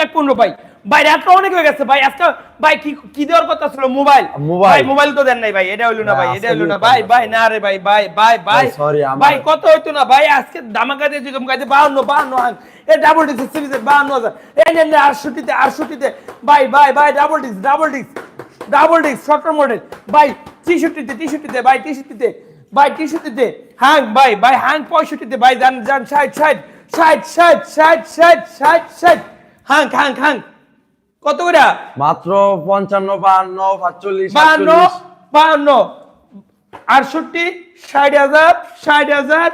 লাখ পনেরো ভাই। ভাই রাত্র অনেক হয়ে গেছে ভাই। আজকে ভাই কি কি দেওয়ার কথা ছিল? মোবাইল। মোবাইল। ভাই মোবাইল তো দেন নাই ভাই। এটা হইল না ভাই। এটা হইল না ভাই ভাই না রে ভাই ভাই ভাই ভাই। ভাই, ভাই কত হইতো না ভাই? আজকে ধামাকা দিয়ে কাজে বাহান্ন বাহান্ন হাং এ ডাবল ডিস্ক সিরিজের বাহান্ন হাজার। এই নেন আটষট্টিতে আটষট্টিতে। ভাই ভাই ভাই double disc double disc double disc shorter model ভাই তেষট্টিতে তেষট্টিতে ভাই তেষট্টিতে ভাই তেষট্টিতে। হ্যাং ভাই ভাই হ্যাং পঁয়ষট্টিতে। ভাই যান যান ষাট ষাট ষাট ষাট ষাট ষাট ষাট ষাট। হ্যাং হ্যাং হ্যাং কত করে মাত্র পঞ্চান্ন বাহান্ন পাঁচচল্লিশ বাহান্ন সাতচল্লিশ। বাহান্ন। আটষট্টি ষাট হাজার ষাট হাজার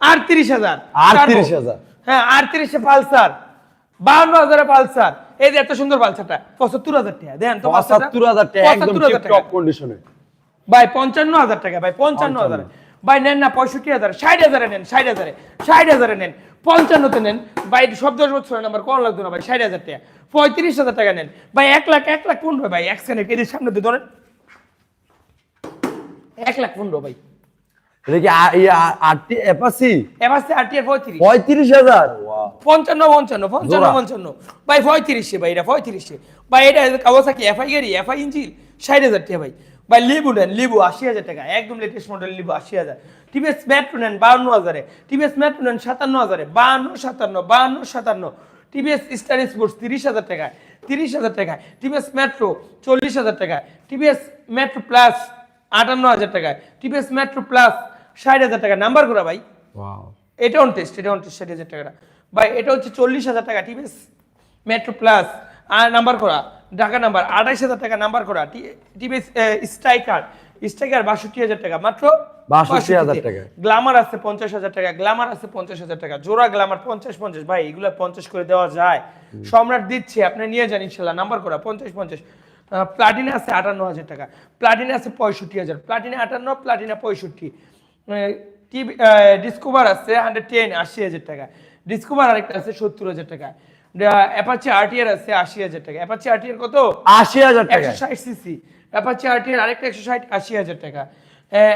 আটত্রিশ হাজার। আটত্রিশ হাজার। হ্যাঁ আটত্রিশে পালসার। বাহান্ন হাজারে পালসার। এই যে এত সুন্দর পালসারটা পঁচাত্তর হাজার টাকা। দেন তো পঁচাত্তর হাজার টাকা একদম টপ কন্ডিশনে ভাই পঞ্চান্ন হাজার টাকা ভাই পঞ্চান্ন। হাজার। ভাই নেন না পঁয়ষট্টি হাজার ষাট হাজারে নেন ষাট হাজারে ষাট হাজারে নেন। পঞ্চান্নতে নেন। ভাই সব দশ বছরের নাম্বার কোন লাগতো না ভাই ষাট হাজার টাকা। পঁয়ত্রিশ হাজার টাকা নেন। ভাই এক লাখ এক লাখ পনেরো ভাই এক সেকেন্ড এদের সামনে দিয়ে ধরেন। এক লাখ পনেরো ভাই। এটা কি আ- আ- আটটি অ্যাপাসি এবার আটটি আর পঁয়ত্রিশ। পঁয়ত্রিশ হাজার? পঞ্চান্ন পঞ্চান্ন পঞ্চান্ন পঞ্চান্ন। ভাই পঁয়ত্রিশে ভাই এটা পঁয়ত্রিশে। ভাই এটা কাওয়াসাকি এফআই গাড়ি এফআই ইঞ্জিল ষাট হাজার টাকা ভাই। ভাই লিবু নেন লিবু আশি হাজার টাকা। একদম লেটেস্ট মডেল লিবু আশি হাজার। টিভিএস মেট্রো নেন বাউন্ন হাজারে। টিভিএস মেট্রো নেন সাতান্ন হাজারে। বাহান্ন সাতান্ন বাহান্ন সাতান্ন। টিভিএস স্টার স্পোর্টস তিরিশ হাজার টাকায়। তিরিশ হাজার টাকায়। টিভিএস মেট্রো চল্লিশ হাজার টাকায়। টিভিএস মেট্রো প্লাস আটান্ন হাজার টাকায়। টিভিএস মেট্রো প্লাস ষাট হাজার টাকা নাম্বার করা ভাই। এটা অন টেস্ট এটা অন টেস্ট ষাট হাজার টাকা ভাই এটা হচ্ছে চল্লিশ হাজার টাকা। টিভিএস মেট্রো প্লাস আর নাম্বার করা। ঢাকা নাম্বার আঠাইশ হাজার টাকা নাম্বার করা টিভিএস স্ট্রাইকার স্ট্রাইকার বাষট্টি হাজার টাকা মাত্র 62,000 টাকা। গ্লামার আছে পঞ্চাশ হাজার টাকা গ্লামার আছে পঞ্চাশ হাজার টাকা জোড়া গ্লামার পঞ্চাশ পঞ্চাশ ভাই এগুলো পঞ্চাশ করে দেওয়া যায়। সম্রাট দিচ্ছে আপনি নিয়ে যান ইনশাল্লাহ নাম্বার করা পঞ্চাশ পঞ্চাশ। প্লাটিনা আছে আটান্ন হাজার টাকা প্লাটিনা আছে পঁয়ষট্টি হাজার প্লাটিনা আটান্ন প্লাটিনা পঁয়ষট্টি। টিভি ডিসকভার আছে হান্ড্রেড টেন আশি হাজার টাকা। ডিসকভার আরেকটা আছে সত্তর হাজার টাকা। অ্যাপাচি আরটিআর আছে আশি হাজার টাকা। অ্যাপাচি আরটিআর কত? আশি হাজার টাকা। একশো ষাট সিসি অ্যাপাচি আরটিআর আরেকটা একশো ষাট আশি হাজার টাকা।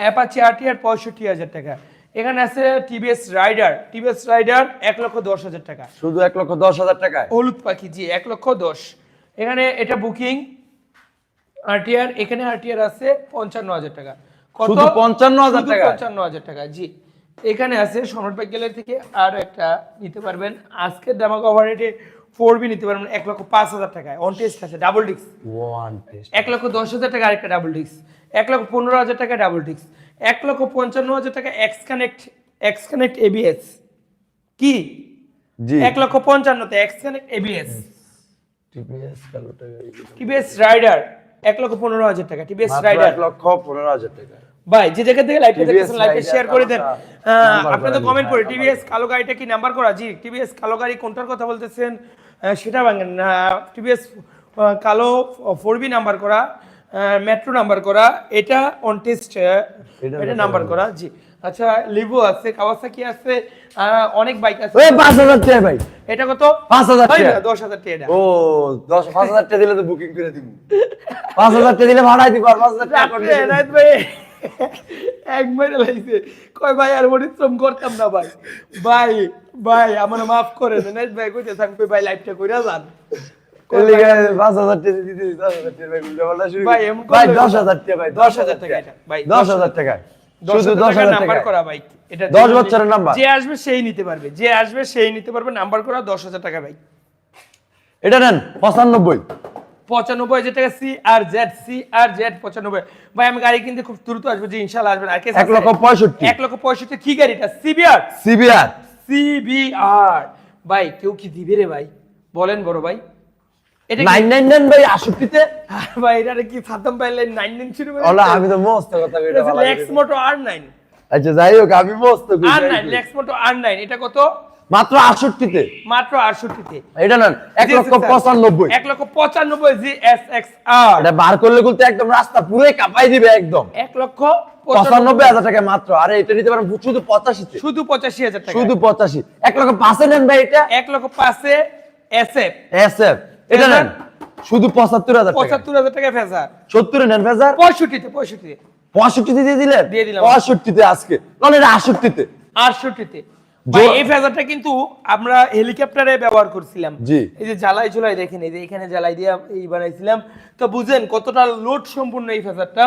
অ্যাপাচি আরটিআর পঁয়ষট্টি হাজার টাকা। এখানে আছে টিভিএস রাইডার টিভিএস রাইডার এক লক্ষ দশ হাজার টাকা। শুধু এক লক্ষ দশ হাজার টাকায়? হলুদ পাখি জি এক লক্ষ দশ। এখানে এটা বুকিং আরটিআর এখানে আরটিআর আছে পঞ্চান্ন হাজার টাকা। কত? শুধু 55,000 টাকা? পঞ্চান্ন হাজার টাকা জি। এখানে আছে সম্রাট বাইক গ্যালারি থেকে আর একটা নিতে পারবেন। আজকের দামা কভার রেটে ফোর বি নিতে পারবেন এক লক্ষ পাঁচ হাজার টাকায়। অন টেস্ট আছে ডাবল ডিস্ক ওয়ান টেস্ট এক লক্ষ দশ হাজার টাকা আরেকটা ডাবল ডিস্ক এক লক্ষ পনেরো হাজার টাকা ডাবল ডিস্ক এক লক্ষ পঞ্চান্ন হাজার টাকা X connect X connect ABS কি? জি। এক লক্ষ পঞ্চান্ন পঞ্চান্নতে X connect ABS TPS TVS Raider এক লক্ষ পনেরো হাজার টাকা। মাত্র রাইডার এক লক্ষ পনেরো হাজার টাকা। ভাই যে জায়গা থেকে TVS দেখতেছেন লাইভে শেয়ার করে দেন। হ্যাঁ, number আপনাদের কমেন্ট করে টিভিএস কালো গাড়িটা কি নাম্বার করা জি টিভিএস কালো গাড়ি কোনটার কথা বলতেছেন? সেটা ভাঙেন টিভিএস কালো ফোর বি নাম্বার করা মেট্রো নাম্বার করা এটা অন টেস্ট এটা নাম্বার করা জি। আচ্ছা লিভো আছে কাওয়াসাকি আছে অনেক বাইক আছে। ওই পাঁচ হাজার টাকা ভাই। এটা কত? 5,000 ভাই না, টাকা। দশ হাজার টাকা এটা। ও দশ পাঁচ হাজার টাকা দিলে তো বুকিং করে দিব। পাঁচ হাজার টাকা দিলে ভাড়াই দিব আর পাঁচ হাজার টাকা রাত্রে condition ভাই। এক মাইরে লাগছে। কয় ভাই আর পরিশ্রম করতাম না ভাই। ভাই ভাই আমার মাফ করে দেন। ভাই কইতে থাকবে ভাই লাইফটা কইরা যান। যে আসবে সেই নিতে পারবে যে আসবে সেই নিতে পারবে নাম্বার করা দশ হাজার টাকা ভাই। এটা নেন পঁচানব্বই। পঁচানব্বই হাজার টাকা C R Z C R Z পঁচানব্বই। ভাই আমি গাড়ি কিনতে খুব দ্রুত আসব যে ইনশাল্লাহ আসবেন। আর এক লক্ষ পঁয়ষট্টি। এক লক্ষ পঁয়ষট্টি কি গাড়িটা সিবিআর সিবিআর সিবিআর ভাই কেউ কি দিবে রে ভাই? বলেন বড় ভাই। এটা কত? মাত্র আটষট্টিতে। মাত্র আটষট্টিতে। এটা নেন এক লক্ষ পঁচানব্বই। এক লক্ষ পঁচানব্বই জি এস এক্স আর। এটা বার করলে কিন্তু একদম রাস্তা পুরোই কাঁপাই দিবে একদম। এক লক্ষ পঁচানব্বই। হাজার টাকা মাত্র। আরে এটা নিতে পারেন শুধু পঁচাশিতে। শুধু পঁচাশি হাজার টাকা। শুধু পঁচাশি। এক লক্ষ পাঁচে নেন ভাই এটা। এক লক্ষ পাঁচে এস এফ। S F. এটা নেন শুধু পঁচাত্তর হাজার পঁচাত্তর হাজার টাকা ফেজার। সত্তরে নেন ভেজার পঁয়ষট্টিতে পঁয়ষট্টিতে। পঁয়ষট্টিতে দিয়ে দিলেন? দিয়ে দিলাম। পঁয়ষট্টিতে আজকে। নন এটা আটষট্টিতে। আটষট্টিতে। এই ফেজারটা কিন্তু আমরা হেলিকপ্টারে ব্যবহার করছিলাম। এই যে জ্বালাই ঝুলাই দেখেন এই যে এখানে জ্বালাই দিয়ে এই বানাইছিলাম। তো বুঝেন কতটা লোড সম্পূর্ণ এই ফেজারটা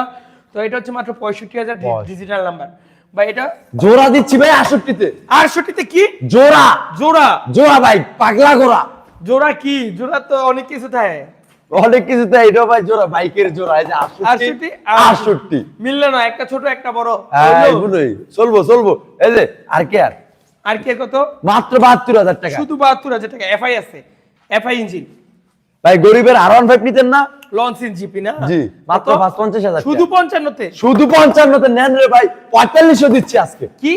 তো এটা হচ্ছে মাত্র পঁয়ষট্টি হাজার ডিজিটাল নাম্বার বা এটা জোড়া দিচ্ছি ভাই আটষট্টিতে। আটষট্টিতে কি? জোড়া। জোড়া। জোড়া ভাই পাগলা গোড়া জোড়া কি? জোড়া তো অনেক কিছু থাকে। অনেক কিছু তো এটাও ভাই জোড়া বাইকের জোড়া এই যে আটষট্টি। আটষট্টি? আটষট্টি। মিললো না একটা ছোট একটা বড়। হ্যাঁ এগুলোই। চলবো চলবো। এই যে আর কে আর? আর কে কত? মাত্র বাহাত্তর হাজার টাকা। শুধু বাহাত্তর হাজার টাকা। এফআই আছে। এফআই ইঞ্জিন ভাই গরিবের আর ওয়ান ফাইভ নিতেন না? লঞ্চ জিপি না? জি। মাত্র পঞ্চাশ হাজার শুধু পঞ্চান্নতে? শুধু পঞ্চান্নতে নেন রে ভাই। পঁয়তাল্লিশও দিচ্ছি আজকে। কি?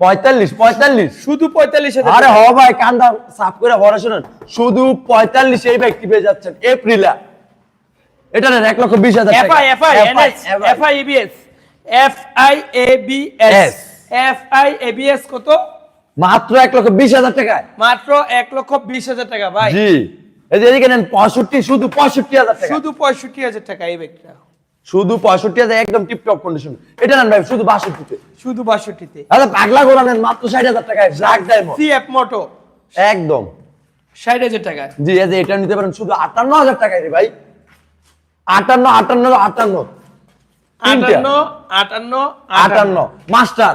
পঁয়তাল্লিশ পঁয়তাল্লিশ। শুধু পঁয়তাল্লিশ আরে হ ভাই কান্দা সাফ করে ভরা শুনুন। শুধু পঁয়তাল্লিশ এই ব্যক্তি পেয়ে যাচ্ছেন। এপ্রিলা এটা নেন এক লক্ষ বিশ হাজার। FI FI FI ABS FI ABS. FI ABS কত? মাত্র এক লক্ষ বিশ হাজার টাকায়? মাত্র এক লক্ষ বিশ হাজার টাকা ভাই। জি। এই যে এদিকে নেন পঁয়ষট্টি শুধু পঁয়ষট্টি হাজার টাকা। শুধু পঁয়ষট্টি হাজার টাকা এই ব্যাগটা। শুধু পঁয়ষট্টি হাজার একদম টিপটপ কন্ডিশন এটা নেন ভাই শুধু বাষট্টিতে। শুধু বাষট্টিতে। আরে পাগলা গোড়া নেন মাত্র ষাট হাজার টাকায় ব্ল্যাক ডায়মন্ড সিএফ মোটো একদম। ষাট হাজার টাকা জি এই যে এটা নিতে পারেন শুধু আটান্ন হাজার টাকায় রে ভাই। আটান্ন আটান্ন আটান্ন। আটান্ন আটান্ন আটান্ন। মাস্টার?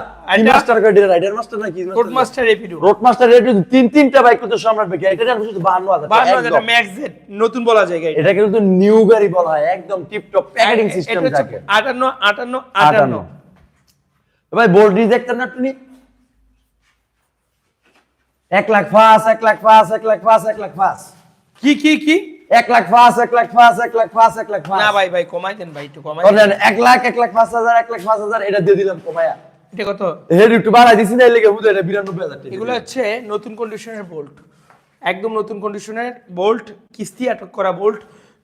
মাস্টার কয়টি রাইডার মাস্টার নাকি রোড মাস্টার এপিডু রোড মাস্টার রেট তিন তিনটা বাইক কিন্তু সম্রাট বাইক এটা জানো শুধু 52000 টাকা বান্ন হাজার একদম। ম্যাক্স জেড নতুন বলা যায় গাড়ি এটা কিন্তু নিউ গাড়ি বলা হয় একদম টিপ টপ প্যাকেটিং সিস্টেম থাকে আটান্ন আটান্ন আটান্ন আটান্ন ভাই বোল্ড রিজেক্টর না তুমি এক লাখ পাঁচ এক লাখ পাঁচ এক লাখ পাঁচ এক লাখ পাঁচ কি কি কি এক লাখ পাঁচ এক লাখ পাঁচ এক লাখ পাঁচ এক লাখ পাঁচ না ভাই ভাই কমাই দেন ভাই একটু কমাই এক লাখ এক লাখ পাঁচ হাজার এক লাখ পাঁচ হাজার এটা দিয়ে দিলাম কমায়া এটা কত? হেড একটু বাড়াই দিছি না এর লেগে বুঝে এটা বিরানব্বই হাজার টাকা। এগুলো হচ্ছে নতুন কন্ডিশনের বোল্ট একদম নতুন কন্ডিশনের বোল্ট কিস্তি আটক করা বোল্ট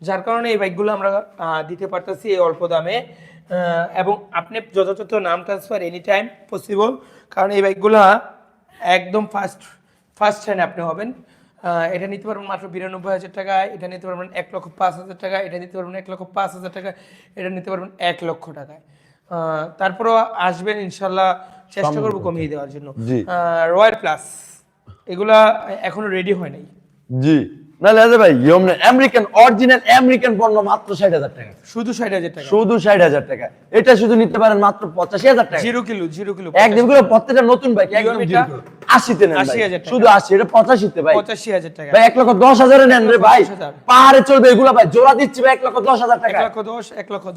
যার কারণে এই বাইকগুলো আমরা দিতে পারতেছি এই অল্প দামে। এবং আপনি যথাযথ নাম ট্রান্সফার এনি টাইম পসিবল কারণ এই বাইকগুলো একদম ফার্স্ট ফার্স্ট হ্যান্ড আপনি হবেন। এটা নিতে পারবেন মাত্র বিরানব্বই হাজার টাকায় এটা নিতে পারবেন এক লক্ষ পাঁচ হাজার টাকা এটা নিতে পারবেন এক লক্ষ পাঁচ হাজার টাকা এটা নিতে পারবেন এক লক্ষ টাকায়। তারপরেও আসবেন ইনশাল্লাহ চেষ্টা করব কমিয়ে দেওয়ার জন্য। রয়্যাল প্লাস এগুলা এখনও রেডি হয় নাই। জি। না লেজে ভাই ইয়মনে আমেরিকান অরিজিনাল আমেরিকান পণ্য মাত্র ষাট হাজার টাকা। শুধু ষাট হাজার টাকা। শুধু ষাট হাজার টাকা। এটা শুধু নিতে পারেন মাত্র পঁচাশি হাজার টাকা। জিরো কিলো জিরো কিলো একদমগুলো প্রত্যেকটা নতুন বাইক একদম এটা? Zero kilo. আশিতে নেন ভাই। 80,000 টাকা। শুধু আশি এটা পঁচাশিতে ভাই। পঁচাশি হাজার টাকা। ভাই এক লক্ষ দশ হাজারে নেন রে ভাই। 10,000 পাহাড়ে চলবে এগুলো ভাই। জোড়া দিচ্ছি ভাই এক লক্ষ দশ হাজার এক টাকা লক্ষ দশ এক লক্ষ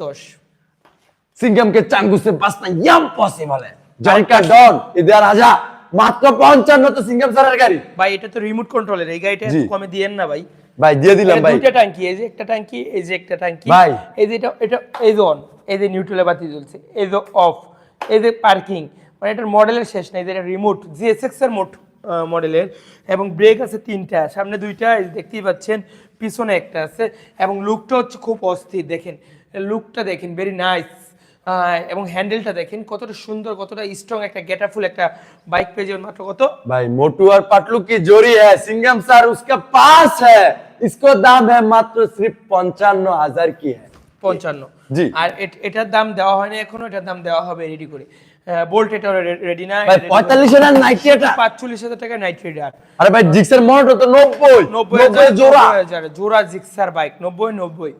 সিঙ্গামকে চাঙ্গুসে বাসনা ইয়াম পসিবল জলকা ডন ইদার রাজা মাত্র পঞ্চান্ন তো সিঙ্গাম স্যারের গাড়ি। ভাই এটা তো রিমোট কন্ট্রোলের এই গাড়িটা একটু কমে দিয়েন না ভাই। ভাই দিয়ে দিলাম ভাই। দুইটা ট্যাঙ্কি এই যে একটা ট্যাঙ্কি এই যে একটা ট্যাঙ্কি। ভাই। এই যে এটা এটা এই যে অন এই যে নিউট্রালে বাতি জ্বলছে এই যে অফ এই যে পার্কিং মানে এটার মডেলের শেষ নাই এটা রিমোট জিএসএক্স এর মোট মডেলের এবং ব্রেক আছে তিনটা সামনে দুইটা এই দেখতেই পাচ্ছেন পিছনে একটা আছে। এবং লুকটা হচ্ছে খুব অস্থির দেখেন। লুকটা দেখেন ভেরি নাইস এবং হ্যান্ডেলটা দেখেন কতটা সুন্দর কতটা স্ট্রং একটা গেটারফুল একটা বাইক পেয়ে যাবেন মাত্র কত भाई मोटू और पटलू की जोड़ी है सिंगम सर उसका पास है इसको दाम है मात्र सिर्फ पंचान्न हजार की है পঞ্চান্ন জি। আর এট- এটার দাম দেওয়া হয়নি এখনো এটার দাম দেওয়া হবে রেডি করে বোল্ট এটা রেডি না ভাই পঁয়তাল্লিশ হাজার নাইনটি এটা পাঁচচল্লিশ হাজার টাকা নাইট রেডার আরে ভাই জিক্সের মোটর তো নব্বই নব্বই নব্বই জোড়া হাজার জোড়া জিক্সার বাইক নব্বই নব্বই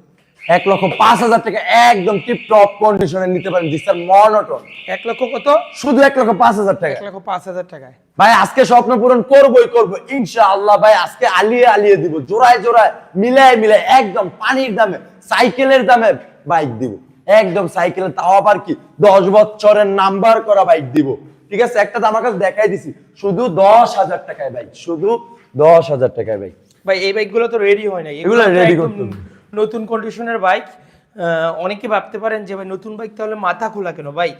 এক লক্ষ পাঁচ হাজার টাকা একদম টিপ টপ কন্ডিশনে নিতে পারেন জিক্সের মনোটন এক লক্ষ কত? শুধু এক লক্ষ পাঁচ হাজার টাকা। এক লক্ষ পাঁচ হাজার টাকায়। ভাই আজকে স্বপ্ন পূরণ করবোই করব ইনশাআল্লাহ ভাই আজকে আলিয়ে আলিয়ে দিব জোড়ায় জোড়ায় মিলায় মিলায় একদম পানির দামে সাইকেলের দামে বাইক দিব। একদম সাইকেলের তাও আবার কি দশ বছরের নাম্বার করা বাইক দিব। ঠিক আছে একটা তো আমার কাছে দেখাই দিছি শুধু দশ হাজার টাকায় বাইক শুধু দশ হাজার টাকায় বাইক ভাই এই বাইকগুলো তো রেডি হয় নাই। এগুলো রেডি করতে হবে। নতুন কন্ডিশনের বাইক অনেকে ভাবতে পারেন যে, ভাই, নতুন বাইক তাহলে মাথা খোলা কেন? ভাই,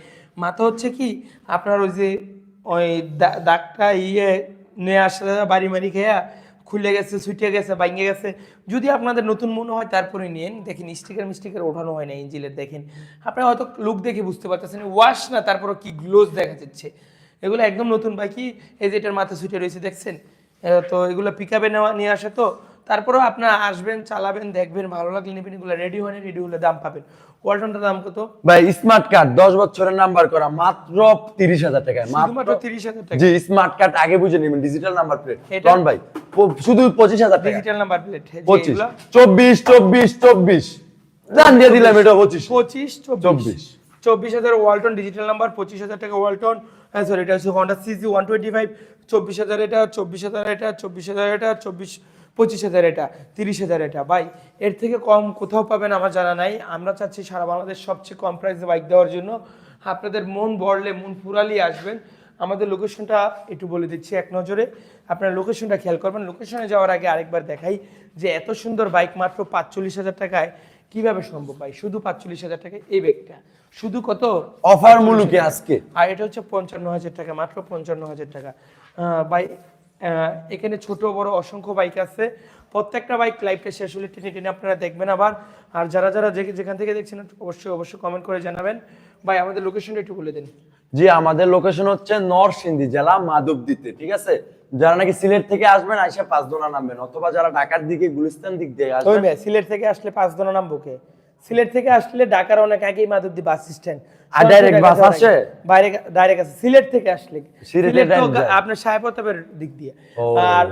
মাথা হচ্ছে কি, আপনার ওই যে, ওই দাগটা ইয়ে নিয়ে আসলে বাড়ি মারি খেয়া খুলে গেছে, ছুটে গেছে ভাঙে গেছে। যদি আপনাদের নতুন মনে হয়, তারপরে নিন। দেখেন স্টিকার মিস্টিকার ওঠানো হয় না, ইঞ্জিলের দেখেন। আপনারা হয়তো লুক দেখে বুঝতে পারতেছেন ওয়াশ না তারপরে কি গ্লোজ দেখা যাচ্ছে? এগুলো একদম নতুন বাইকই এই যে এটার মাথা ছুটে রয়েছে, দেখছেন? তো এগুলো পিক আপে নেওয়া, নিয়ে আসে তো। তারপরেও আপনারা আসবেন চালাবেন দেখবেন ভালো লাগলে নেবেন এগুলো রেডি হয় রেডি হলে দাম পাবেন। ওয়ালটনটার দাম কত? ভাই স্মার্ট কার্ড দশ বছরের নাম্বার করা মাত্র তিরিশ হাজার টাকায় মাত্র তিরিশ হাজার টাকা জি স্মার্ট কার্ড আগে বুঝে নেবেন ডিজিটাল নাম্বার প্লেট? রন ভাই শুধু পঁচিশ হাজার টাকা ডিজিটাল নাম্বার প্লেট পঁচিশ। চব্বিশ চব্বিশ চব্বিশ। জান দিয়ে দিলাম এটা পঁচিশ। পঁচিশ চব্বিশ। চব্বিশ। চব্বিশ হাজার ওয়ালটন ডিজিটাল নাম্বার পঁচিশ হাজার টাকা ওয়ালটন হ্যাঁ সরি এটা হচ্ছে Honda CG one twenty five চব্বিশ হাজার এটা চব্বিশ হাজার এটা চব্বিশ হাজার এটা চব্বিশ পঁচিশ হাজার এটা তিরিশ হাজার এটা। ভাই এর থেকে কম কোথাও পাবেন আমার জানা নাই। আমরা চাচ্ছি সারা বাংলাদেশ সবচেয়ে কম প্রাইসে বাইক দেওয়ার জন্য। আপনাদের মন বড়লে মন ফুরালি আসবেন। আমাদের লোকেশনটা একটু বলে দিচ্ছি এক নজরে। আপনার লোকেশনটা খেয়াল করবেন। লোকেশনে যাওয়ার আগে আরেকবার দেখাই যে এত সুন্দর বাইক মাত্র পাঁচচল্লিশ হাজার টাকায় কীভাবে সম্ভব ভাই? শুধু পাঁচচল্লিশ হাজার টাকা এই ব্যাগটা শুধু কত? অফার মুলুকে আজকে? আর এটা হচ্ছে পঞ্চান্ন হাজার টাকা মাত্র পঞ্চান্ন হাজার টাকা। বাই আহ, এখানে ছোট বড় অসংখ্য বাইক আছে। প্রত্যেকটা বাইক লাইভটা শেষ হলে টেনে টেনে আপনারা দেখবেন আবার। আর যারা যারা যেখান থেকে দেখছেন অবশ্যই অবশ্যই কমেন্ট করে জানাবেন। ভাই আমাদের লোকেশনটা একটু বলে দিন। জি আমাদের লোকেশন হচ্ছে নরসিংদী জেলা মাধবদীতে ঠিক আছে? যারা নাকি সিলেট থেকে আসবেন আইসা পাঁচদোনা নামবেন অথবা যারা ঢাকার দিকে গুলিস্তান দিক দিয়ে আসবেন। সিলেট থেকে আসলে পাঁচ দোনা নামবো কে? সিলেট থেকে আসলে ঢাকার অনেক আগেই মাধবদী বাস স্ট্যান্ড। আর direct বাস আসে? বাইরে ডাইরেক্ট আছে সিলেট থেকে আসলে। সিলেট তো? আপনার দিক দিয়ে। আর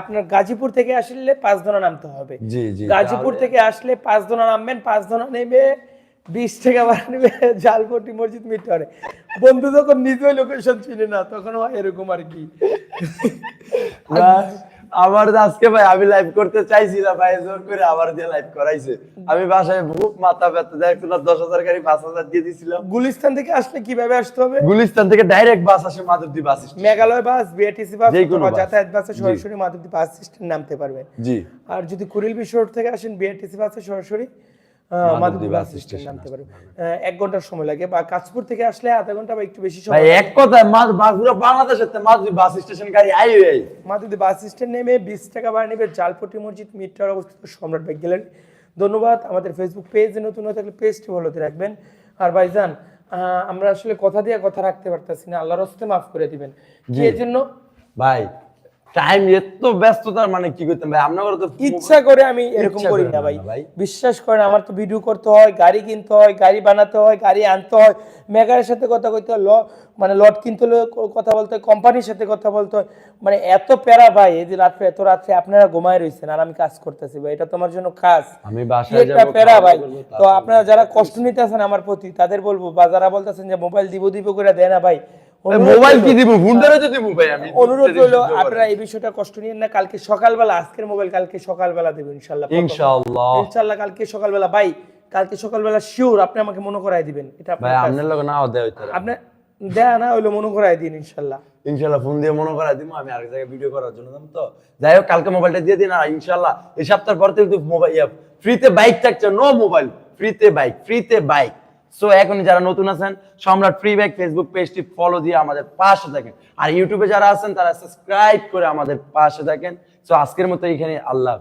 আপনার গাজীপুর থেকে আসলে পাঁচ দোনা নামতে হবে। জি, জি, গাজীপুর থেকে আসলে পাঁচ দোনা নামবেন পাঁচ দোনা নেমে বিশ টাকা ভাড়া নেবে জালপটি মসজিদ মিটারে। বন্ধু যখন নিজেই লোকেশন চিনে না তখন হয় এরকম আর কি। আমার আজকে ভাই আমি লাইভ করতে চাইছিলাম ভাই জোর করে আবার দিয়ে লাইভ করাইছে। আমি বাসায় খুব মাথা ব্যথা দশ হাজার গাড়ি পাঁচ হাজার দিয়ে দিছিলাম। গুলিস্তান থেকে আসলে কীভাবে আসতে হবে? গুলিস্তান থেকে ডাইরেক্ট বাস আসে Madhabdi bus Meghalaya bus BRTC bus. যাতায়াত বাসে সরাসরি মাধবদী বাস স্ট্যান্ড নামতে পারবে। জি। আর যদি কুড়িল বিশ্ব রোড থেকে আসেন বিআরটিসি বাসে সরাসরি এক ঘণ্টার সময় লাগে। বা কাঁচপুর থেকে আসলে আধা ঘণ্টা বা একটু বেশি সময় এক বাংলাদেশের বাস স্টেশন গাড়ি আই বাস স্ট্যান্ড নেমে বিশ টাকা ভাড়া নেবে জালপটি মসজিদ মিটার অবস্থিত সম্রাট ব্যাগ গ্যালারি। ধন্যবাদ। আমাদের ফেসবুক পেজ নতুন হয়ে থাকলে পেজটি ফলোতে রাখবেন। আর ভাইজান আমরা আসলে কথা দিয়ে কথা রাখতে পারতেছি না। আল্লাহর হস্তে মাফ করে দিবেন। কি এর জন্য? ভাই টাইম এত ব্যস্ততার মানে কি করতাম ভাই? আপনার তো ইচ্ছা করে আমি এরকম করি না ভাই। বিশ্বাস করেন আমার তো ভিডিও করতে হয় গাড়ি কিনতে হয় গাড়ি বানাতে হয় গাড়ি আনতে হয়। মেকারের সাথে কথা কইতে হয় মানে লট কিনতে হলে কথা বলতে হয় কোম্পানির সাথে কথা বলতে হয়। মানে এত প্যারা ভাই এই যে রাত্রে এত রাত্রে আপনারা ঘুমায় রয়েছেন আর আমি কাজ করতেছি ভাই এটা তোমার জন্য কাজ। আমি বাসায় যাব প্যারা ভাই। তো আপনারা যারা কষ্ট নিতেছেন আমার প্রতি তাদের বলব বা যারা বলতেছেন যে মোবাইল দিব দিব করে দেয় না ভাই মোবাইল কি দিব? ভুন্ডারে তো দিব ভাই আমি অনুরোধ রইল আপনারা এই বিষয়টা কষ্ট নিয়েন না কালকে সকালবেলা আজকের মোবাইল কালকে সকালবেলা দেবেন প্রথম। ইনশাআল্লাহ। ইনশাল্লাহ কালকে সকালবেলা ভাই কালকে সকালবেলা শিওর আপনি আমাকে মনে করাই দিবেন এটা ভাই আপনার লগে নাও দেয় হইতো আপনি দেয়া না হইল মনে করাই দিন ইনশাল্লাহ ইনশাআল্লাহ ফোন দিয়ে মনে করা দিব আমি আরেক জায়গায় ভিডিও করার জন্য যাব তো? যাই হোক কালকে মোবাইলটা দিয়ে দিন আর ইনশাআল্লাহ এই সপ্তাহের পর থেকে মোবাইল ফ্রিতে বাইক থাকছে নো মোবাইল ফ্রিতে বাইক ফ্রিতে বাইক সো এখন যারা নতুন আছেন, সম্রাট ফ্রি ব্যাগ ফেসবুক পেজটি ফলো দিয়ে আমাদের পাশে থাকেন। আর ইউটিউবে যারা আছেন, তারা সাবস্ক্রাইব করে আমাদের পাশে থাকেন। সো আজকের মতো এখানে আল্লাহ